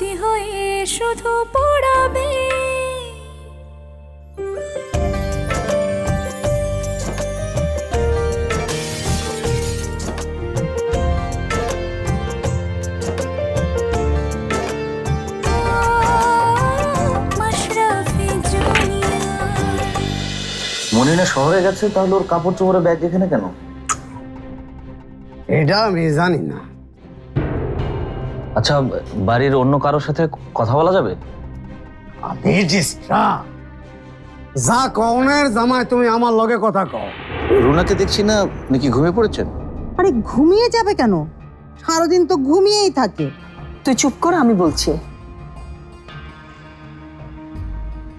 স্মৃতি হয়ে শুধু পড়াবে। মনিনা শহরে গেছে তাহলে ওর কাপড় চোপড়ের ব্যাগ এখানে কেন? এটা আমি জানি না। আচ্ছা বাড়ির অন্য কারোর সাথে কথা বলা যাবে? আমি ডিস্ট্রা যা কনের জামাই তুমি আমার লগে কথা কও। রুনাকে দেখছি না নাকি ঘুমিয়ে পড়েছেন? আরে ঘুমিয়ে যাবে কেন? সারাদিন তো ঘুমিয়েই থাকে। তুই চুপ কর আমি বলছি।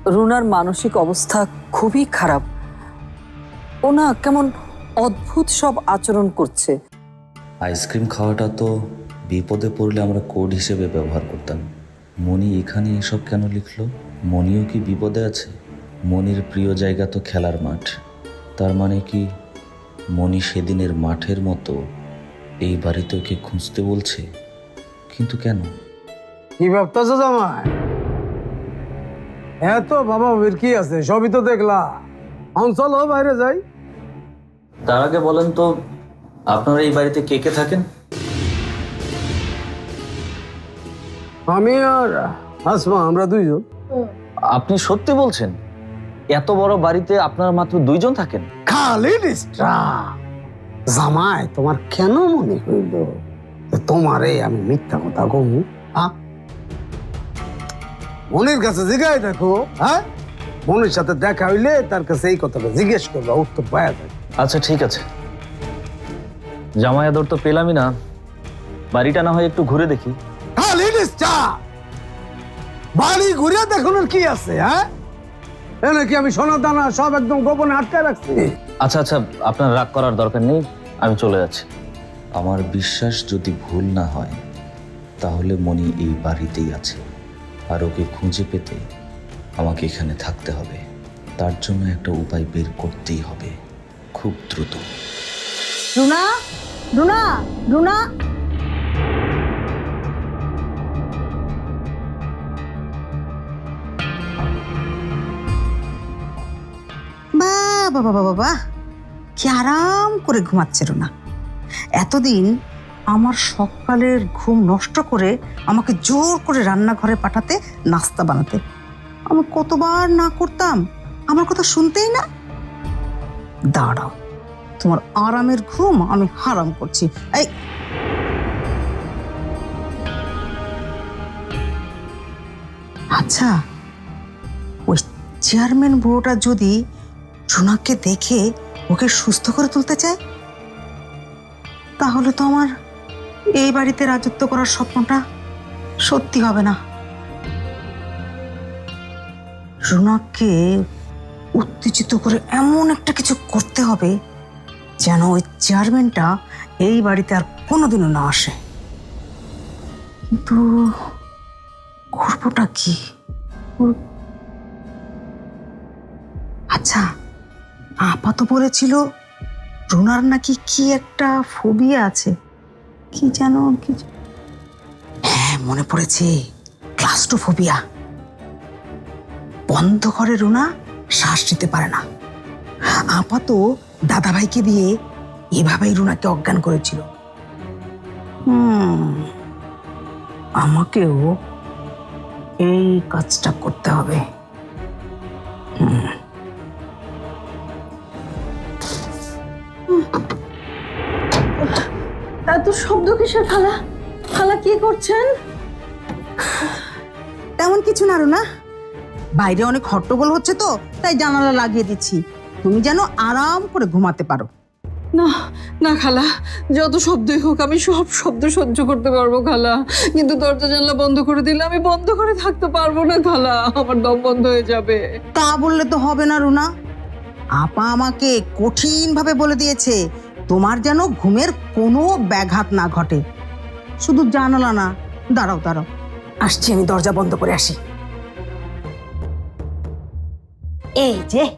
রুনার মানসিক অবস্থা খুবই খারাপ। ও না কেমন অদ্ভুত সব আচরণ করছে। আইসক্রিম খাওয়াটা তো বিপদে পড়লে আমরা কোড হিসেবে ব্যবহার করতাম। মনি এখানে এসব কেন লিখল? মনিও কি বিপদে আছে? মনির প্রিয় জায়গা তো খেলার মাঠ। তার মানে কি? মনি সেদিনের মাঠের মতো এই বাড়িতে ওকে খুঁজতে বলছে। কিন্তু কেন? কি ভাবতেছো জামাই? এত বাবা বাবির কি আছে? সবই তো দেখলা। অঞ্চল বাইরে যাই। তার আগে বলেন তো আপনারা এই বাড়িতে কে কে থাকেন? আমি আর আসমা আমরা দুইজন। আপনি সত্যি বলছেন? এত বড় বাড়িতে আপনারা মাত্র দুইজন থাকেন? খালি জামাই তোমার কেন মনে হইল তোমারে আমি মিথ্যা কথা কমু হ্যাঁ? মনির কাছে জিগাই দেখো হ্যাঁ? মনির সাথে দেখা হইলে তার কাছে এই কথাটা জিজ্ঞেস করবা উত্তর পাওয়া যায়। আচ্ছা ঠিক আছে। জামাই আদর তো পেলামই না। বাড়িটা না হয় একটু ঘুরে দেখি। বাড়ি ঘুরে দেখুন কি আছে হ্যাঁ? এ নাকি আমি সোনা দানা সব একদম গোপনে আটকায় রাখছি? আচ্ছা আচ্ছা আপনার রাগ করার দরকার নেই আমি চলে যাচ্ছি। আমার বিশ্বাস যদি ভুল না হয় তাহলে মনি এই বাড়িতেই আছে। আর ওকে খুঁজে পেতে আমাকে এখানে থাকতে হবে। তার জন্য একটা উপায় বের করতেই হবে। খুব দ্রুত। রুনা রুনা রুনা! বাবা বাবা বাহ কি আরাম করে ঘুমাচ্ছে রুনা। এতদিন আমার সকালের ঘুম নষ্ট করে আমাকে জোর করে রান্নাঘরে পাঠাতে, নাস্তা বানাতে। আমি কতবার না করতাম, আমার কথা শুনতেই না। দাঁড়াও, তোমার আরামের ঘুম আমি হারাম করছি। এই! আচ্ছা ওই চেয়ারম্যান বুড়োটা যদি রুনাকে দেখে ওকে সুস্থ করে তুলতে চায়? তাহলে তো আমার এই বাড়িতে রাজত্ব করার স্বপ্নটা সত্যি হবে না। রুনাকে উত্তেজিত করে এমন একটা কিছু করতে হবে যেন ওই চেয়ারম্যানটা এই বাড়িতে আর কোনোদিনও না আসে। কিন্তু করবোটা কি? ওর- আপা তো বলেছিল রুনার নাকি কি একটা ফোবিয়া আছে? কি যেন কি হ্যাঁ মনে পড়েছে। ক্লাস্ট্রোফোবিয়া বন্ধ ঘরে রুনা, শ্বাস নিতে পারে না। আপা তো দাদাভাইকে দিয়ে এভাবেই রুনাকে অজ্ঞান করেছিল। আমাকেও এই কাজটা করতে হবে। শব্দ কিসের খালা? খালা কি করছেন? তেমন কিছু না রুনা। বাইরে অনেক হট্টগোল হচ্ছে তো তাই জানালা লাগিয়ে দিচ্ছি। তুমি যেন আরাম করে ঘুমাতে পারো। না না খালা যত শব্দই হোক আমি সব শব্দ সহ্য করতে পারব খালা। কিন্তু দরজা জানলা বন্ধ করে দিলে আমি বন্ধ করে থাকতে পারব না খালা আমার দম বন্ধ হয়ে যাবে। তা বললে তো হবে না রুনা। আপা আমাকে কঠিন ভাবে বলে দিয়েছে তোমার যেন ঘুমের কোনো ব্যাঘাত না ঘটে। শুধু জানালা না, দাঁড়াও দাঁড়াও। আসছি, আমি দরজা বন্ধ করে আসি। এই যে,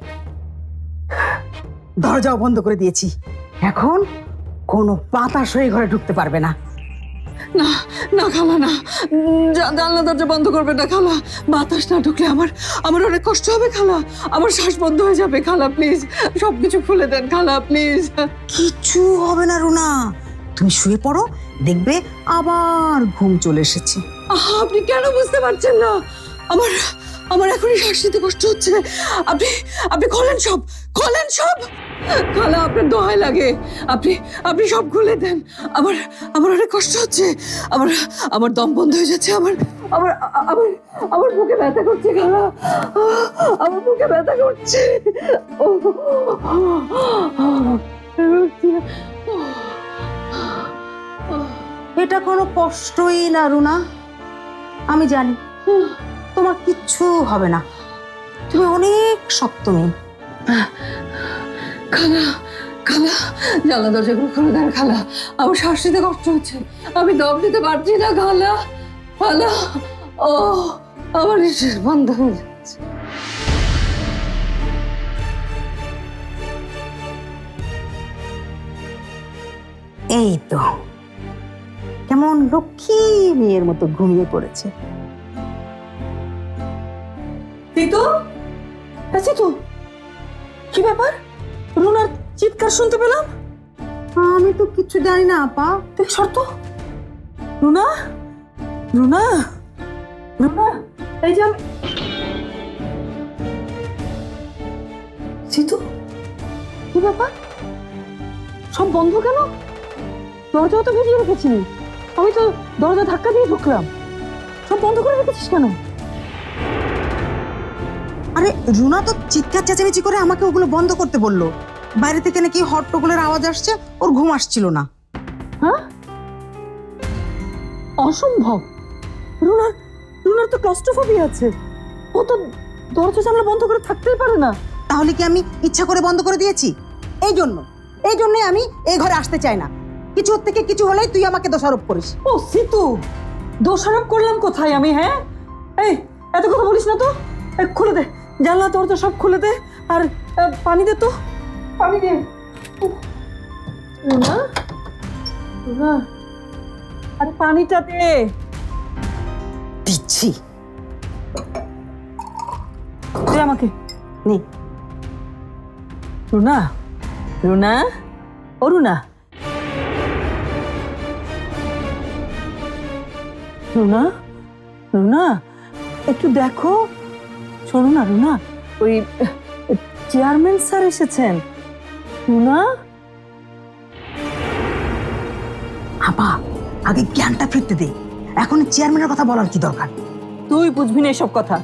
দরজাও বন্ধ করে দিয়েছি। এখন কোনো পাতা সই ঘরে ঢুকতে পারবে না। না না খালা না। জানলা দরজা বন্ধ করবে না খালা। বাতাস না ঢুকলে আমার আমার অনেক কষ্ট হবে খালা। আমার শ্বাস বন্ধ হয়ে যাবে খালা প্লিজ। সবকিছু খুলে দেন খালা প্লিজ। কিচ্ছু হবে না রুনা। তুমি শুয়ে পড়ো দেখবে আবার ঘুম চলে এসেছে। আহা, আপনি কেন বুঝতে পারছেন না? আমার আমার এখনই শ্বাস নিতে কষ্ট হচ্ছে। আপনি আপনি খোলেন সব খোলেন সব! খালা, আপনার দোহাই লাগে। আপনি আপনি সব খুলে দেন। আমার আমার অনেক কষ্ট হচ্ছে। আমার আমার দম বন্ধ হয়ে যাচ্ছে। আমার আমার আমার আমার বুকে ব্যথা করছে খালা। আমার বুকে ব্যথা করছে। ও, এটা কোনো কষ্টই না, রুনা। আমি জানি, তোমার কিচ্ছু হবে না। তুমি অনেক শক্ত মেয়ে। খালা খালা জানলা দরজাগুলো খুলে দেন খালা। আমার শ্বাস নিতে কষ্ট হচ্ছে। আমি দম নিতে পারছি না খালা। খালা ও আমার নিঃশ্বাস বন্ধ হয়ে যাচ্ছে। এই তো। কেমন লক্ষ্মী মেয়ের মতো ঘুমিয়ে পড়েছে। তিতু? তিতু কি ব্যাপার? রুনার চিৎকার শুনতে পেলাম? আমি তো কিছু জানি না আপা। দেখ শর্ত। রুনা? রুনা? রুনা? এই যে আমি সিতু? কি ব্যাপার? সব বন্ধ কেন? দরজা তো ভিজিয়ে রেখেছিলি। আমি তো দরজা ধাক্কা দিয়ে ঢুকলাম। সব বন্ধ করে রেখেছিস কেন? আরে রুনা তো চিৎকার চেঁচামেচি করে আমাকে ওগুলো বন্ধ করতে বলল। বাইরে থেকে নাকি হট্টগোলের আওয়াজ আসছে ওর ঘুম আসছিল না। হ্যাঁ? অসম্ভব। রুনার রুনার তো ক্লস্ট্রোফোবিয়া আছে। ও তো দরজা জানলা বন্ধ করে থাকতেই পারে না। তাহলে কি আমি ইচ্ছা করে বন্ধ করে দিয়েছি? এই জন্য এই জন্যই আমি এই ঘরে আসতে চাই না। কিছু থেকে কিছু হলেই তুই আমাকে দোষারোপ করিস। ও সিতু! দোষারোপ করলাম কোথায় আমি হ্যাঁ? এই এত কথা বলিস না তো? খুলে দে। জানলা দরজা সব খুলে দে আর আহ, পানি দে তো। পানি দে। উফ, রুনা রুনা আরে পানিটা দে। দিচ্ছি। দে আমাকে। নে। রুনা? রুনা? ও রুনা? রুনা? রুনা? একটু দেখো। শোনো না রুনা ওই চেয়ারম্যান স্যার এসেছেন। রুনা আপা আগে জ্ঞানটা ফিরতে দে। এখন চেয়ারম্যানের কথা বলার কি দরকার? তুই বুঝবি না এসব কথা।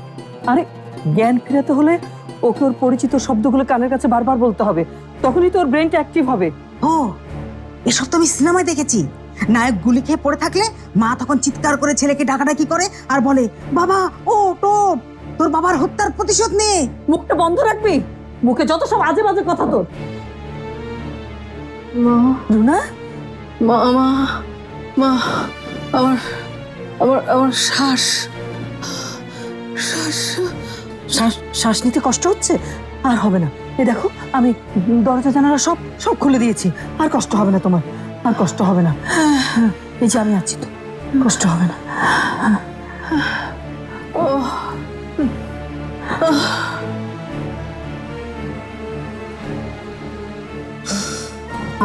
আরে জ্ঞান ফেরাতে হলে ওকে ওর পরিচিত শব্দগুলো কানের কাছে বারবার বলতে হবে। তখনই তোর ব্রেনটা অ্যাক্টিভ হবে। ও এসব তো আমি সিনেমায় দেখেছি। নায়ক গুলি খেয়ে পড়ে থাকলে মা তখন চিৎকার করে ছেলেকে ডাকাডাকি করে আর বলে বাবা ও টোপ! তোর বাবার হত্যার প্রতিশোধ নে। মুখটা বন্ধ রাখবি? মুখে যত সব আজে বাজে কথা তোর। মা। রুনা? মা মা মা আমার আমার আমার শ্বাস। শ্বাস। শ্বাস শ্বাস নিতে কষ্ট হচ্ছে? আর হবে না। এই দেখো আমি দরজা জানালা সব সব খুলে দিয়েছি। আর কষ্ট হবে না তোমার। আর কষ্ট হবে না। এই যে আমি আছি তো। কষ্ট হবে না।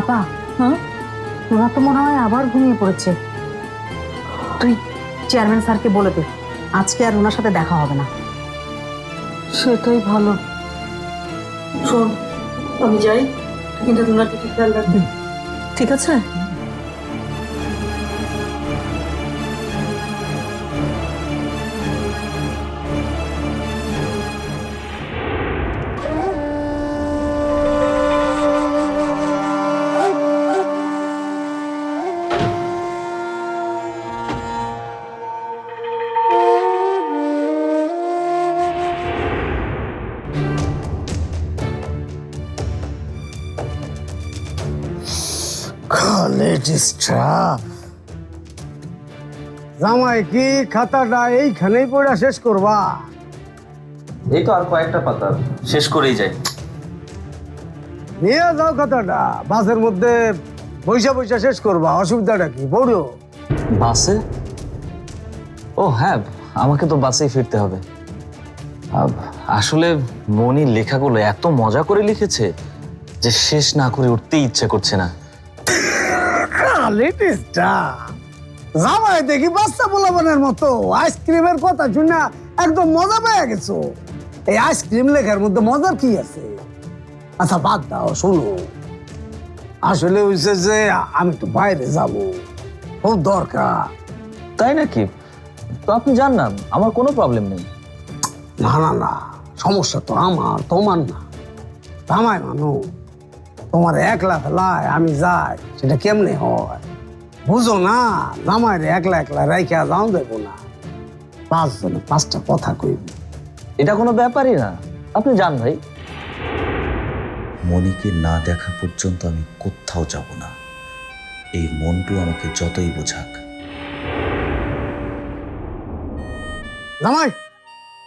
আপা হ্যাঁ ওরা তো মনে হয় আবার ঘুমিয়ে পড়েছে। তুই চেয়ারম্যান স্যারকে বলে দে আজকে আর ওনার সাথে দেখা হবে না। সেটাই ভালো। শোন আমি যাই কিন্তু রুনাকে ঠিক খেয়াল রাখবি। ঠিক আছে? জামাই কি খাতাটা এইখানেই পড়া শেষ করবা? এই তো আর কয়েকটা পাতা শেষ করেই যায় নিয়ে যাও খাতাটা বাসের মধ্যে পয়সা পয়সা শেষ করবা অসুবিধাটা কি? পড়ো। বাসে? ও হ্যাঁ আমাকে তো বাসেই ফিরতে হবে। আসলে মনি লেখাগুলো এত মজা করে লিখেছে যে শেষ না করে উঠতেই ইচ্ছে করছে না। লেটেস্টটা। জামাই দেখি বাচ্চা পোলাবানের মতো আইসক্রিমের কথা শুনে একদম মজা পেয়ে গেছো। এই আইসক্রিম লেখার মধ্যে মজার কি আছে? আচ্ছা বাদ দাও শোনো। আসলে হয়েছে যে আমি তো বাইরে যাব। খুব দরকার। তাই নাকি? তো আপনি যান না আমার কোনো প্রবলেম নেই। না না না সমস্যা তো আমার তোমার না। জামাই মানুষ। তোমার একলা ফেলায় আমি যাই সেটা কেমনে হয়? বুঝো না জামাই রে একলা একলা রাইখা যাও দেবো না। পাঁচজনে পাঁচটা কথা কইব। এটা কোনো ব্যাপারই না। আপনি যান ভাই। মনিকে না দেখা পর্যন্ত আমি কোথাও যাব না। এই মন্টু আমাকে যতই বোঝাক। জামাই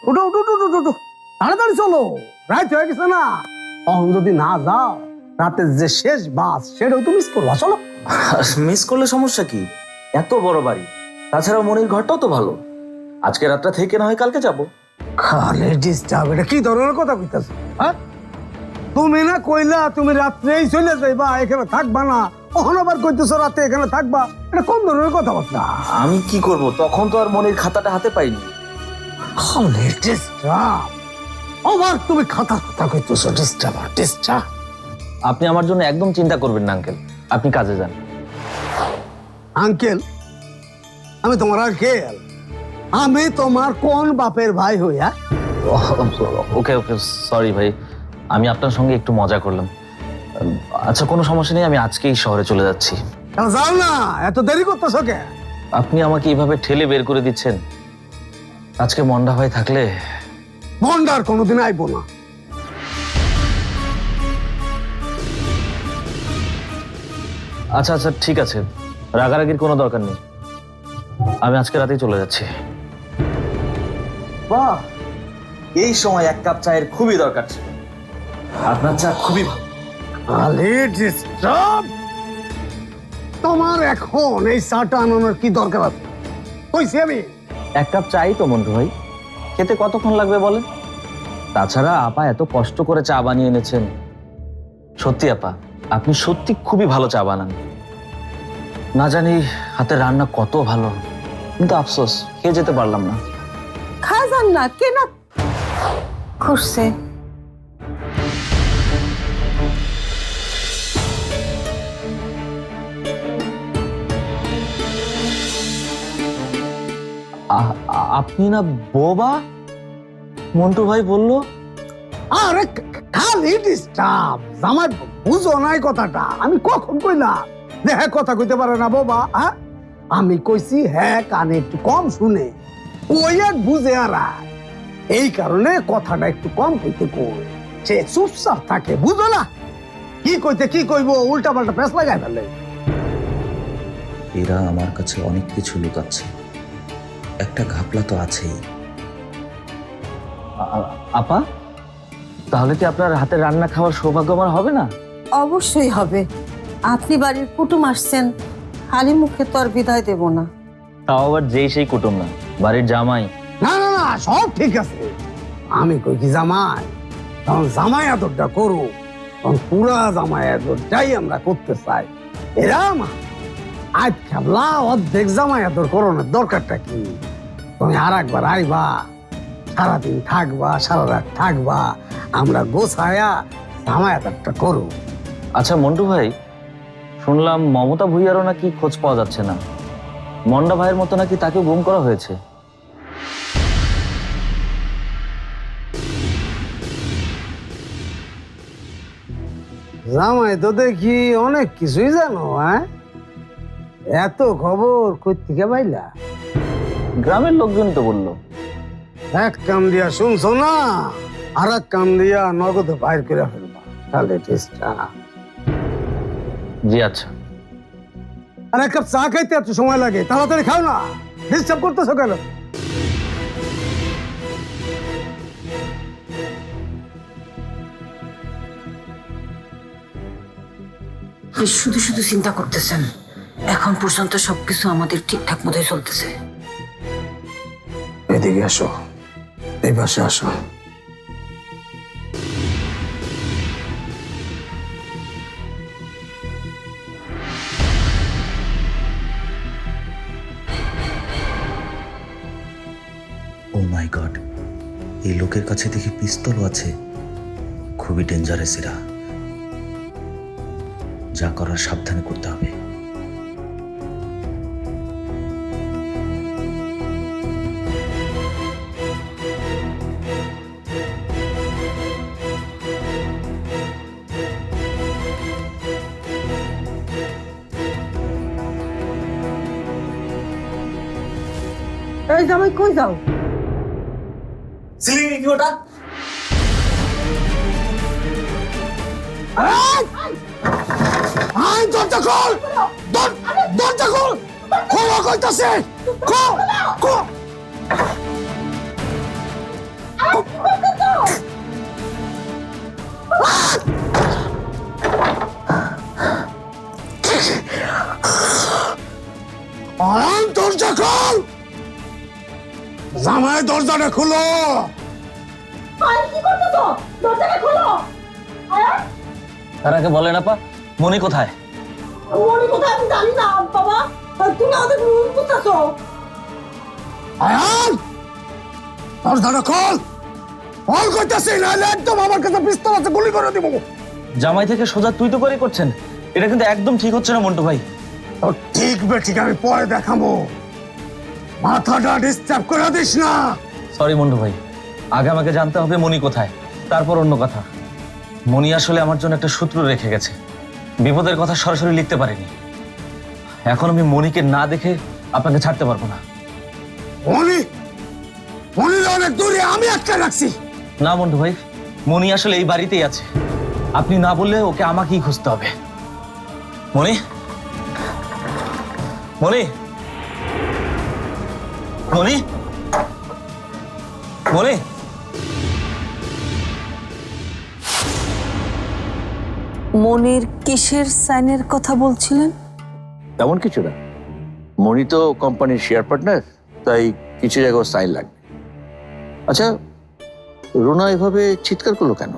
উঠো উঠো উঠো উঠো উঠো। তাড়াতাড়ি চলো। রাইত হয়ে গেছে না। তখন যদি না যাও রাতের যে শেষ বাস সেটাও তো মিস করবা চলো। মিস করলে সমস্যা কি? এত বড় বাড়ি তাছাড়া মনির ঘরটাও তো ভালো। আজকে রাতটা থেকে না হয় কালকে যাব। খালে ডিস্টার্ব এটা কি ধরনের কথা কইতাছ হ্যাঁ? তুমি না কইলা তুমি রাত্রেই চলে যাইবা এখানে থাকবা না। কখন আবার কইতেছো রাতে এখানে থাকবা? এটা কোন ধরনের কথাবার্তা? আমি কি করব? তখন তো আর মনির খাতাটা হাতে পাইনি। খালে ডিস্টার্ব আবার তুমি খাতা কথা কইতেছো ডিস্টার্ব ডিস্টার্ব আপনি আমার জন্য একদম চিন্তা করবেন না আঙ্কেল আপনি কাজে যান। আঙ্কেল আমি তোমার আঙ্কেল। আমি তোমার কোন বাপের ভাই হই হ্যাঁ? ওকে ওকে সরি ভাই। আমি আপনার সঙ্গে একটু মজা করলাম। আচ্ছা কোনো সমস্যা নেই আমি আজকেই শহরে চলে যাচ্ছি। যাও না? এত দেরি করতেছো কে? আপনি আমাকে এইভাবে ঠেলে বের করে দিচ্ছেন? আজকে মন্ডা ভাই থাকলে ভন্ডার কোনোদিন আইবো না। আচ্ছা আচ্ছা ঠিক আছে। রাগারাগির কোনো দরকার নেই। আমি আজকে রাতেই চলে যাচ্ছি। বাহ! এই সময় এক কাপ চায়ের খুবই দরকার ছিল। আপনার চা খুবই ভালো। আলে ডিস্টার্ব তোমার এখন এই চাটা আনানোর কি দরকার আছে? কইছি আমি। এক কাপ চাই তো মন্টু ভাই। খেতে কতক্ষণ লাগবে বলেন? তাছাড়া আপা এত কষ্ট করে চা বানিয়ে এনেছেন। সত্যি আপা আপনি সত্যি খুবই ভালো চা বানান। না জানি হাতের রান্না কত ভালো কিন্তু আফসোস খেয়ে যেতে পারলাম না। খাজান না কে না খুশছে আপনি না বোবা? মন্টু ভাই বলল আরে খালি ডিস্টার্ব আমার বুঝো নাই কথাটা আমি কখন কইলাম? হ্যাঁ কথা কইতে পারে না বাবা হ্যাঁ? আমি কইছি হ্যাঁ কানে একটু কম শুনে। ওই এক বুঝে আর এই কারণে কথাটা একটু কম কইতে কই। সে চুপচাপ থাকে বুঝো না? কি কইতে কি কইবো? উল্টা পাল্টা প্রেস লাগাই ফেলে। এরা আমার কাছে অনেক কিছু লুকাচ্ছে। একটা ঘাপলা তো আছেই। আপা তাহলে কি আপনার হাতে রান্না খাওয়ার সৌভাগ্য আমার হবে না? অবশ্যই হবে। আপনি বাড়ির কুটুম আসছেন খালি মুখে তো আর বিদায় দেব না। তাও আবার যেই সেই কুটুম না বাড়ির জামাই। না না না সব ঠিক আছে। আমি কই কি জামাই? তখন জামাই আদরটা করু তখন পুরা জামাই আদরটাই আমরা করতে চাই। এরাম আজ খেবলা অর্ধেক জামাই আদর করোনার দরকারটা কি? তুমি আর একবার আইবা সারাদিন থাকবা সারা রাত থাকবা আমরা গোছায়া জামাই আদরটা করু আচ্ছা মন্টু ভাই শুনলাম মমতা ভুইয়ারও নাকি খোঁজ পাওয়া যাচ্ছে না। মন্ডা ভাইয়ের মতো নাকি তাকে গুম করা হয়েছে। জামাই তো দেখি অনেক কিছুই জানো হ্যাঁ? এত খবর কই থেকে পাইলা? গ্রামের লোকজন তো বলল। এক কাম দিয়া শুনছো না আর এক কাম দিয়া নগদে বাইর করে ফেলবা। তাহলে টেস্টটা। জি আচ্ছা। আর এক কাপ চা খাইতে এত সময় লাগে তাড়াতাড়ি খাও না। ডিস্টার্ব করতেছো কেন? শুধু শুধু চিন্তা করতেছেন এখন পর্যন্ত সবকিছু আমাদের ঠিকঠাক মতোই চলতেছে। এদিকে আসো এই পাশে আসো। কাছে দেখি পিস্তলও আছে। খুবই ডেঞ্জারাস এরা। যা করার সাবধানে করতে হবে। এই জামাই, কই যাও? আই দরজা খোল! দর- দরজা খোল! খোলা কইতাছে! খোল! খোল! দরজা খোল! জামাই দরজাটা খুলো! তার আগে বলেন আপা মনি কোথায়? আয়ান দরজাটা খোল খোল কইতাছে নাহলে একদম আমার কাছে পিস্তল আছে গুলি করে দিব। জামাই থেকে সোজা তুই তো করে করছেন। এটা কিন্তু একদম ঠিক হচ্ছে না মন্টু ভাই। ঠিক বে ঠিক আমি পরে দেখাবো। মাথাটা ডিস্টার্ব করে দিস না। সরি মন্টু ভাই। আগে আমাকে জানতে হবে মনি কোথায় তারপর অন্য কথা। মনি আসলে আমার জন্য একটা সূত্র রেখে গেছে। বিপদের কথা সরাসরি লিখতে পারিনি। এখন আমি মনিকে না দেখে আপনাকে ছাড়তে পারব না। মনি অনেক দূরে আমি রাখছি। না মন্টু ভাই মনি আসলে এই বাড়িতেই আছে। আপনি না বললে ওকে আমাকেই খুঁজতে হবে। মনি মনি মনি মনি মনির কিসের সাইনের কথা বলছিলেন? তেমন কিছু না। মনি তো কোম্পানির শেয়ার পার্টনার তাই কিছু জায়গায় সাইন লাগবে। আচ্ছা রুনা এভাবে চিৎকার করল কেন?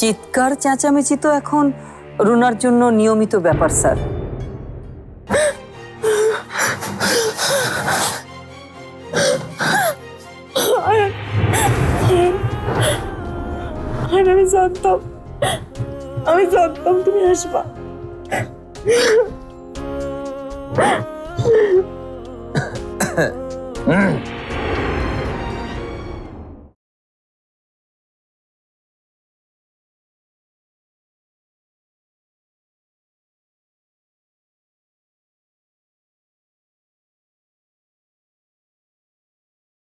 চিৎকার চেঁচামেচি তো এখন রুনার জন্য নিয়মিত ব্যাপার স্যার। আমি জানতাম। আমি জানতাম তুমি আসবা।